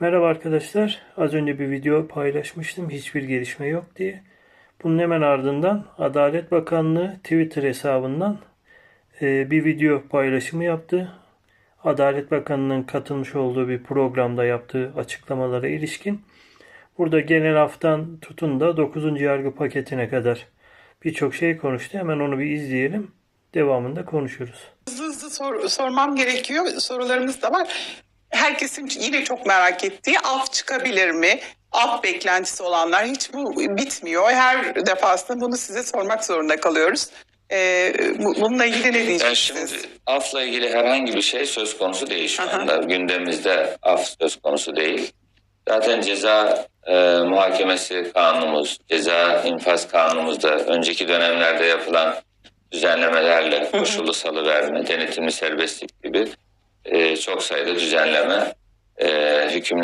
Merhaba arkadaşlar. Az önce bir video paylaşmıştım. Hiçbir gelişme yok diye. Bunun hemen ardından Adalet Bakanlığı Twitter hesabından e, bir video paylaşımı yaptı. Adalet Bakanlığı'nın katılmış olduğu bir programda yaptığı açıklamalara ilişkin. Burada genel aftan tutun da 9. yargı paketine kadar birçok şey konuştu. Hemen onu bir izleyelim. Devamında konuşuruz. Hızlı hızlı sor- sormam gerekiyor. Sorularımız da var. Herkesin yine çok merak ettiği af çıkabilir mi? Af beklentisi olanlar hiç bu bitmiyor. Her defasında bunu size sormak zorunda kalıyoruz. Ee, bu- bununla ilgili ne Yani diyeceksiniz? şimdi afla ilgili herhangi bir şey söz konusu değil şu Aha. anda. Gündemimizde af söz konusu değil. Zaten ceza e, muhakemesi kanunumuz, ceza infaz kanunumuzda önceki dönemlerde yapılan düzenlemelerle koşullu salıverme, denetimli serbestlik gibi e, çok sayıda düzenleme, e, hükümler